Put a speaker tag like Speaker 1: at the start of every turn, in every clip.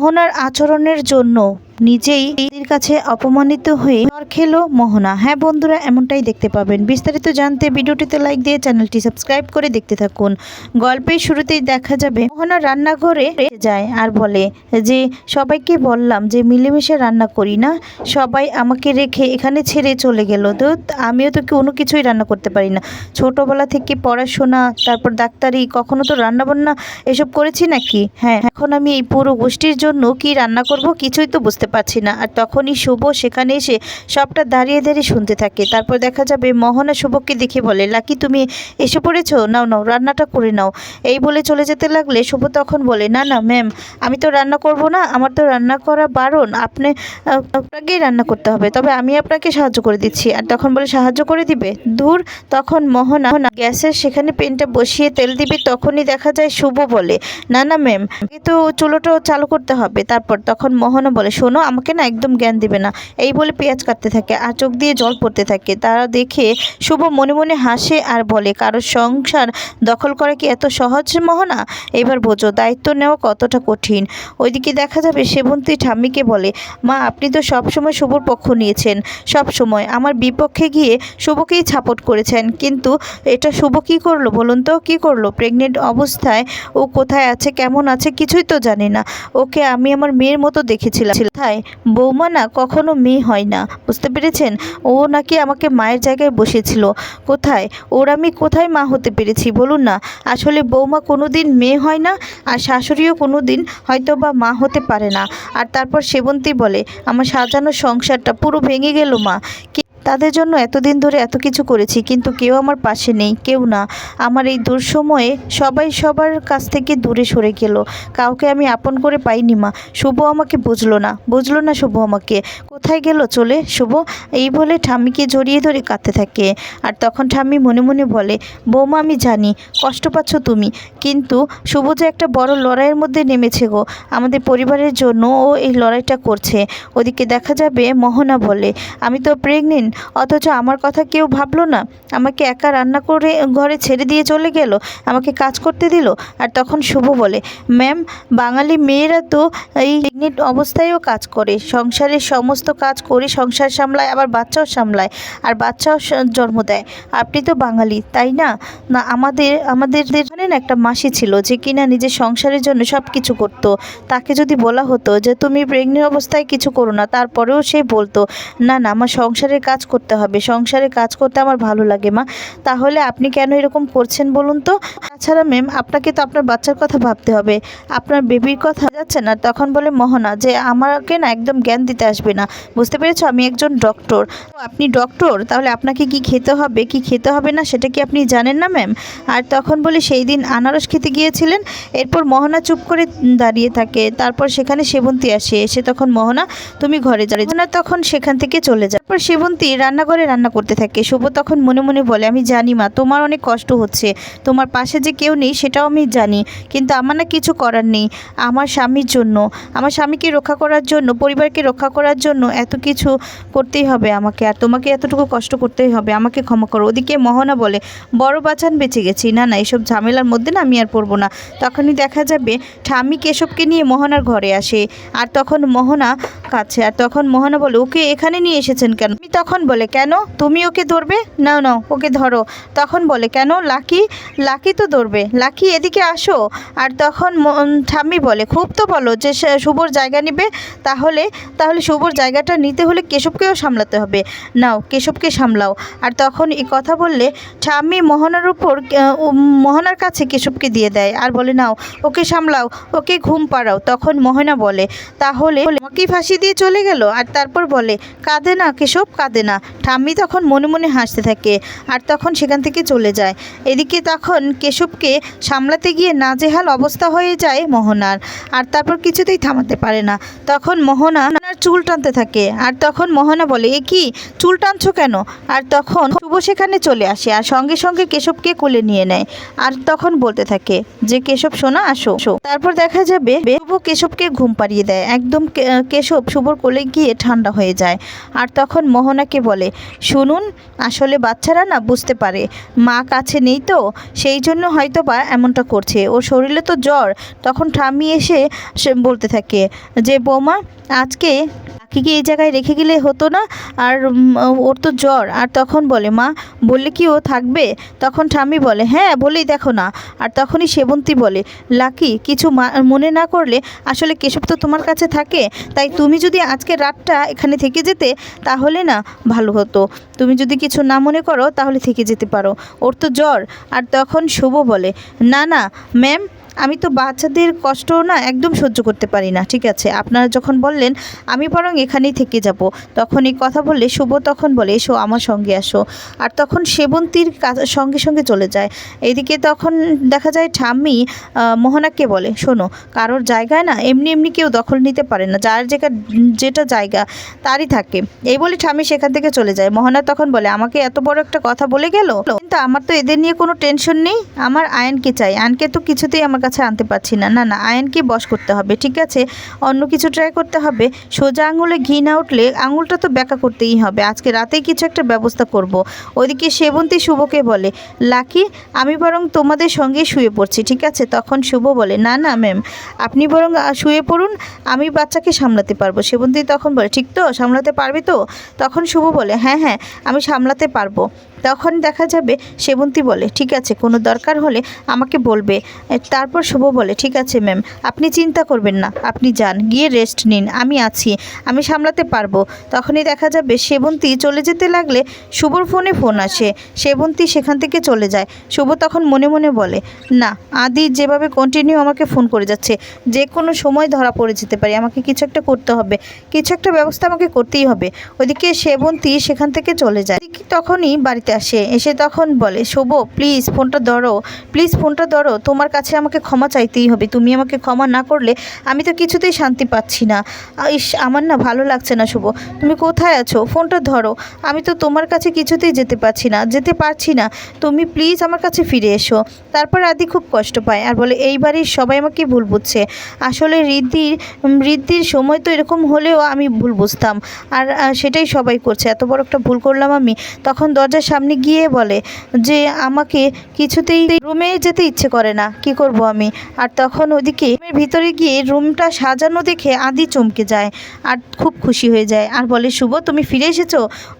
Speaker 1: মোহনার আচরণের জন্য। নিজেই এর কাছে অপমানিত হয়ে মার খেলো মোহনা। হ্যাঁ বন্ধুরা, এমনটাই দেখতে পাবেন। বিস্তারিত জানতে ভিডিওটিতে লাইক দিয়ে চ্যানেলটি সাবস্ক্রাইব করে দেখতে থাকুন। গল্পের শুরুতেই দেখা যাবে, মোহনা রান্নাঘরে যায় আর বলে যে, সবাইকে বললাম যে মিলেমিশে রান্না করি না। সবাই আমাকে রেখে এখানে ছেড়ে চলে গেল। তো আমিও তো কোনো কিছুই রান্না করতে পারি না। ছোটোবেলা থেকে পড়াশোনা, তারপর ডাক্তারি, কখনো তো রান্নাবান্না, এসব করেছি নাকি? হ্যাঁ এখন আমি এই পুরো গোষ্ঠীর জন্য কি রান্না করব কিছুই তো বুঝতে পারছি না। আর তখনই শুভ সেখানে এসে সবটা দাঁড়িয়ে দাঁড়িয়ে শুনতে থাকে। তারপর দেখা যাবে মোহনা শুভকে দেখে বলে, লাকি, তুমি এসে পড়েছো? নাও নাও, রান্নাটা করে নাও। এই বলে চলে যেতে লাগলে শুভ তখন বলে, না না ম্যাম আমি তো রান্না করব না, আমার তো রান্না করা বারণ। আপনি আপনাকেই রান্না করতে হবে, তবে আমি আপনাকে সাহায্য করে দিচ্ছি। আর তখন বলে, সাহায্য করে দিবে? দূর তখন মোহনা গ্যাসের সেখানে পেনটা বসিয়ে তেল দিবে, তখনই দেখা যায় শুভ বলে, না না ম্যাম তো চুলোটাও চালু করতে হবে। তারপর তখন মোহনা বলে, শোনো আমাকে না একদম জ্ঞান দেবে না। এই বলে পেঁয়াজ কাটতে থাকে আর চোখ দিয়ে জল পড়তে থাকে। তারা দেখে শুভ মনে মনে হাসে আর বলে, কারোর সংসার দখল করা কি এত সহজ মোহনা? এবার বোঝো, দায়িত্ব নেওয়া কতটা কঠিন? ওইদিকে দেখা যাবে সেবন্তী ঠাম্মিকে বলে, মা, আপনি তো সবসময় শুভর পক্ষ নিয়েছেন। সব সময় আমার বিপক্ষে গিয়ে শুভকেই ছাপট করেছেন। কিন্তু এটা শুভ কি করল বলুন তো? কি করল? প্রেগনেন্ট অবস্থায় ও কোথায় আছে, কেমন আছে কিছুই তো জানি না। ওকে আমি আমার মেয়ের মতো দেখেছিলাম। তাই বৌমা না কখনো মেয়ে হয় না। বুঝতে পেরেছেন? ও নাকি আমাকে মায়ের জায়গায় বসেছিল। কোথায়? ওর আমি কোথায় মা হতে পেরেছি, বলুন না? আসলে বৌমা কোনো দিন মেয়ে হয় না, আর শাশুড়িও কোনো দিন হয়তো বা মা হতে পারে না। আর তারপর সেবন্তী বলে, আমার সাজানো সংসারটা পুরো ভেঙে গেল মা। তাদের জন্য এতদিন ধরে এত কিছু করেছি, কিন্তু কেউ আমার পাশে নেই, কেউ না। আমার এই দুঃসময়ে সবাই সবার কাছ থেকে দূরে সরে গেল। কাউকে আমি আপন করে পাইনি মা। শুভ আমাকে বুঝলো না। বুঝলো না শুভ আমাকে। কোথায় গেল? চলে শুভ এই বলে ঠাম্মিকে জড়িয়ে ধরে কাঁদতে থাকে। আর তখন ঠাম্মি মনে মনে বলে, বৌমা, আমি জানি, কষ্ট পাচ্ছ তুমি, কিন্তু শুভ যে একটা বড় লড়াইয়ের মধ্যে নেমেছে গো। আমাদের পরিবারের জন্য ও এই লড়াইটা করছে। ওদিকে দেখা যাবে, মোহনা বলে, আমি তো প্রেগনেন্ট, অথচ আমার কথা কেউ ভাবলো না। আমাকে একা রান্না করে ঘরে ছেড়ে দিয়ে চলে গেল, আমাকে কাজ করতে দিল। আর তখন শুভ বলে, ম্যাম, বাঙালি মেয়েরা তো এই প্রেগনেন্ট অবস্থায়ও কাজ করে। সংসারের সমস্ত কাজ করি, সংসার সামলায়, আবার বাচ্চাও সামলায়, আর বাচ্চাও জন্ম দেয়। আপনি তো বাঙালি, তাই না? না, আমাদের আমাদের জানেন একটা মাসি ছিল যে কিনা নিজের সংসারের জন্য সব কিছু করতো। তাকে যদি বলা হতো যে, তুমি প্রেগনেন্ট অবস্থায় কিছু করো না, তারপরেও সে বলতো, না না, আমার সংসারের কাজ করতে হবে সংসারের কাজ করতে আমার ভালো লাগে মা। তাহলে আপনি কেন এরকম করছেন বলুন তো? তাছাড়া ম্যাম আপনাকে তো আপনার বাচ্চার কথা ভাবতে হবে। আপনার বেবির কথা যাচ্ছে না, তখন বলে, মোহনা, যে আমাকে না একদম জ্ঞান দিতে আসবে না। বুঝতে পেরেছ? আমি একজন ডক্টর আপনি ডক্টর তাহলে আপনাকে কি খেতে হবে, কি খেতে হবে না, সেটা কি আপনি জানেন না ম্যাম আর তখন বলে সেই দিন আনারস খেতে গিয়েছিলেন, এরপর মোহনা চুপ করে দাঁড়িয়ে থাকে। তারপর সেখানে সেবন্তী আসে, এসে তখন মোহনা, তুমি ঘরে যাবে মোহনা তখন সেখান থেকে চলে যায়। তারপর সেবন্তী রান্নাঘরে রান্না করতে থাকে। শুভ তখন মনে মনে বলে, আমি জানি, মা, তোমার অনেক কষ্ট হচ্ছে। তোমার পাশে যে কেউ নেই, সেটাও আমি জানি। কিন্তু আমার না কিছু করার নেই। আমার স্বামীর জন্য, আমার স্বামীকে রক্ষা করার জন্য, পরিবারকে রক্ষা করার জন্য এত কিছু করতেই হবে আমাকে, আর তোমাকে এতটুকু কষ্ট করতেই হবে, আমাকে ক্ষমা করো। ওদিকে মোহনা বলে, বড় বাচান বেঁচে গেছি। না না, এসব ঝামেলার মধ্যে না আমি আর পড়ব না। তখনই দেখা যাবে ঠাম্মি কেশবকে নিয়ে মোহনার ঘরে আসে, আর তখন মোহনা কাছে, আর তখন মোহনা বলে, ওকে এখানে নিয়ে এসেছেন কেন? আমি তখন বলে, কেন? তুমি ওকে ধরবে? নাও নাও ওকে ধরো। তখন বলে, কেন? লাকি লাকি তো ধরবে। লাকি এদিকে আসো। আর তখন ঠাম্মি বলে, খুব তো বলো যে শুভর জায়গা নেবে, তাহলে তাহলে শুভর জায়গাটা নিতে হলে কেশবকেও সামলাতে হবে। নাও, কেশবকে সামলাও। আর তখন এই কথা বললে ঠাম্মি মোহনার উপর মোহনার কাছে কেশবকে দিয়ে দেয় আর বলে, নাও, ওকে সামলাও, ওকে ঘুম পাড়াও। তখন মোহনা বলে, তাহলে আমাকেই ফাঁসি দিয়ে চলে গেল? আর তারপর বলে, কাঁদে না কেশব, কাঁদে না। ঠাম্মি তখন মনে মনে হাসতে থাকে আর তখন সেখান থেকে চলে যায়। এদিকে তখন কেশবকে সামলাতে গিয়ে নাজেহাল অবস্থা হয়ে যায় মোহনার আর তারপর কিছুতেই থামাতে পারে না। তখন মোহনা চুল টানতে থাকে। আর তখন মোহনা বলে, এ কি? চুল টানছো কেন? আর তখন শুভ সেখানে চলে আসে আর সঙ্গে সঙ্গে কেশবকে কোলে নিয়ে নেয়। আর তখন বলতে থাকে, যে কেশব, সোনা, আসো। তারপর দেখা যাবে, শুভ কেশবকে ঘুম পাড়িয়ে দেয়। একদম কেশব শুভর কোলে গিয়ে ঠান্ডা হয়ে যায়। আর তখন মোহনাকে বলে, শুনুন, আসলে বাচ্চারা না বুঝতে পারে। মা কাছে নেই তো, সেই জন্য হয়তো বা এমনটা করছে। ওর শরীরে তো জ্বর। তখন ঠাম্মি এসে সে বলতে থাকে, যে বৌমা, আজকে লাকিকে এই জায়গায় রেখে গেলে হতো না? আর ওর তো জ্বর। আর তখন বলে, মা, বললে কি ও থাকবে? তখন ঠাম্মি বলে হ্যাঁ বলেই দেখো না। আর তখনই সেবন্তী বলে, লাকি, কিছু মনে না করলে আসলে কেশব তো তোমার কাছে থাকে। তাই তুমি যদি আজকে রাতটা এখানে থেকে যেতে, তাহলে না ভালো হতো। তুমি যদি কিছু না মনে করো, তাহলে থেকে যেতে পারো। ওর তো জ্বর। আর তখন শুভ বলে, না না, ম্যাম আমি তো বাচ্চাদের কষ্ট না একদম সহ্য করতে পারি না, ঠিক আছে? আপনারা যখন বললেন, আমি বরং এখানেই থেকে যাব। তখন এই কথা বললে, শুভ তখন বলে, এসো, আমার সঙ্গে আসো। আর তখন সেবন্তীর সঙ্গে সঙ্গে চলে যায়। এদিকে তখন দেখা যায়, ঠাম্মি মোহনাকে বলে, শোনো, কারোর জায়গায় না এমনি এমনি কেউ দখল নিতে পারে না, যার জায়গা যেটা জায়গা তারই থাকে। এই বলে ঠাম্মি সেখান থেকে চলে যায়। মোহনা তখন বলে, আমাকে এত বড় একটা কথা বলে গেল? কিন্তু আমার তো এদের নিয়ে কোনো টেনশন নেই। আমার আয়নকে চাই। আয়নকে তো কিছুতেই আমার কাছে আনতে পারছি না। না না আয়নকে বশ করতে হবে ঠিক আছে? অন্য কিছু ট্রাই করতে হবে। সোজা আঙুলে ঘি না উঠলে আঙুলটা তো ব্যাকা করতেই হবে। আজকে রাতেই কিছু একটা ব্যবস্থা করব। ওদিকে সেবন্তী শুভকে বলে লাকি আমি বরং তোমাদের সঙ্গে শুয়ে পড়ছি ঠিক আছে? তখন শুভ বলে না না ম্যাম আপনি বরং শুয়ে পড়ুন আমি বাচ্চাকে সামলাতে পারব। সেবন্তী তখন বলে ঠিক তো সামলাতে পারবে তো? তখন শুভ বলে হ্যাঁ হ্যাঁ আমি সামলাতে পারব। তখন দেখা যাবে সেবন্তী বলে ঠিক আছে কোনো দরকার হলে আমাকে বলবে। এ, তারপর শুভ বলে, ঠিক আছে ম্যাম, আপনি চিন্তা করবেন না, আপনি যান, গিয়ে রেস্ট নিন, আমি আছি, আমি সামলাতে পারব। তখনই দেখা যাবে সেবন্তী চলে যেতে লাগলে শুভর ফোনে ফোন আসে, সেবন্তী সেখান থেকে চলে যায়। শুভ তখন মনে মনে বলে, না, আদি যেভাবে কন্টিনিউ আমাকে ফোন করে যাচ্ছে, যে কোনো সময় ধরা পড়ে যেতে পারি, আমাকে কিছু একটা করতে হবে, কিছু একটা ব্যবস্থা আমাকে করতেই হবে। ওইদিকে সেবন্তী সেখান থেকে চলে যায়। তখনই বাড়িতে আসে, এসে তখন বলে, শুভ প্লিজ ফোনটা ধরো প্লিজ ফোনটা ধরো, তোমার কাছে আমাকে ক্ষমা চাইতেই হবে। তুমি আমাকে ক্ষমা না করলে আমি তো কিছুতেই শান্তি পাচ্ছি না। ইস, আমার না ভালো লাগছে না শুভ। তুমি কোথায় আছো? ফোনটা ধরো। আমি তো তোমার কাছে কিছুতেই যেতে পারছি না। যেতে পারছি না। তুমি প্লিজ আমার কাছে ফিরে এসো। তারপর আদি খুব কষ্ট পায় আর বলে, এই বাড়ির সবাই আমাকে ভুল বুঝছে। আসলে রিদ্ধির রিদ্ধির সময় তো এরকম হলেও আমি ভুল বুঝতাম। আর সেটাই সবাই করছে। এত বড় একটা ভুল করলাম আমি। তখন দরজার সামনে গিয়ে বলে যে, আমাকে কিছুতেই রুমে যেতে ইচ্ছে করে না। কি করব আমি। আর তখন ওদিকে রুমের ভিতরে গিয়ে রুমটা সাজানো দেখে আদি চমকে যায় আর খুব খুশি হয়ে যায়। আর বলে, শুভ, তুমি ফিরে এসেছ?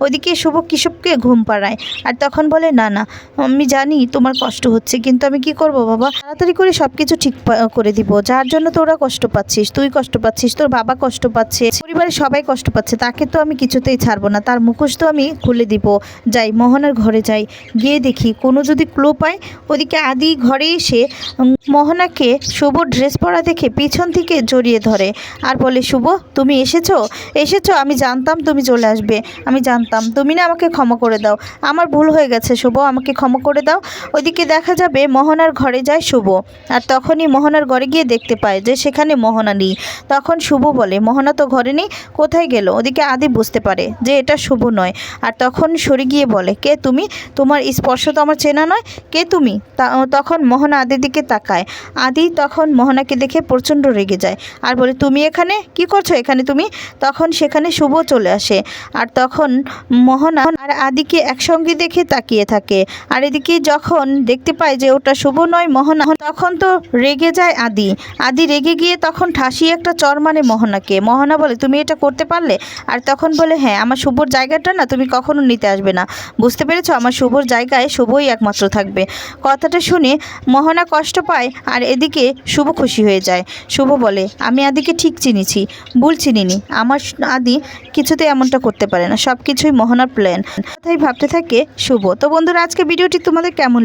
Speaker 1: ওদিকে শুভ কিশোরকে ঘুম পাড়ায় আর তখন বলে, না না, আমি জানি তোমার কষ্ট হচ্ছে, কিন্তু আমি কি করব বাবা? তাড়াতাড়ি করে সব কিছু ঠিক করে দিব। যার জন্য তোরা কষ্ট পাচ্ছিস, তুই কষ্ট পাচ্ছিস, তোর বাবা কষ্ট পাচ্ছে, পরিবারের সবাই কষ্ট পাচ্ছে, তাকে তো আমি কিছুতেই ছাড়বো না। তার মুখোশ তো আমি খুলে দিব। যাই, মোহনার ঘরে যাই। গিয়ে দেখি কোনো যদি ক্লো পায়, ওদিকে আদি ঘরে এসে মোহনাকে শুভ ড্রেস পরা দেখে পিছন থেকে জড়িয়ে ধরে। আর বলে, শুভ, তুমি এসেছ? এসেছ, আমি জানতাম তুমি চলে আসবে। আমি জানতাম, তুমি না আমাকে ক্ষমা করে দাও। আমার ভুল হয়ে গেছে, শুভ, আমাকে ক্ষমা করে দাও। ওইদিকে দেখা যাবে মোহনার ঘরে যায় শুভ। আর তখনই মোহনার ঘরে গিয়ে দেখতে পায় যে সেখানে মোহনা নেই। তখন শুভ বলে, মোহনা তো ঘরে নেই, কোথায় গেল? ওদিকে আদি বুঝতে পারে যে এটা শুভ নয়। আর তখন সরে গিয়ে বলে, কে তুমি? তোমার স্পর্শ তো আমার চেনা নয়। কে তুমি? তখন মোহনা আদির দিকে তাকায়। আদি তখন মোহনাকে দেখে প্রচণ্ড রেগে যায়। আর বলে, তুমি এখানে? কি করছ এখানে তুমি? তখন সেখানে শুভ চলে আসে। আর তখন মোহনা আর আদিকে একসঙ্গে দেখে তাকিয়ে থাকে। আর এদিকে যখন দেখতে পায় যে ওটা শুভ নয়, মোহনা তখন তো রেগে যায় আদি। আদি রেগে গিয়ে তখন ঠাসি একটা চর মানে মোহনাকে। মোহনা বলে, তুমি এটা করতে পারলে? আর তখন বলে হ্যাঁ আমার শুভর জায়গাটা না তুমি কখনো নিতে আসবে না। বুঝতে পেরেছ? আমার শুভর জায়গায় শুভই একমাত্র থাকবে। কথাটা শুনে মোহনা কষ্ট পায়। আর এদিকে শুভ খুশি হয়ে যায়। শুভ বলে, আমি আদিকে ঠিক চিনিছি। ভুল চিনিনি। আমার আদি কিছুতে এমনটা করতে পারে না। সব কিছুই মোহনার প্ল্যান কথাই ভাবতে থাকে শুভ। তো বন্ধুরা আজকে ভিডিওটি তোমাদের কেমন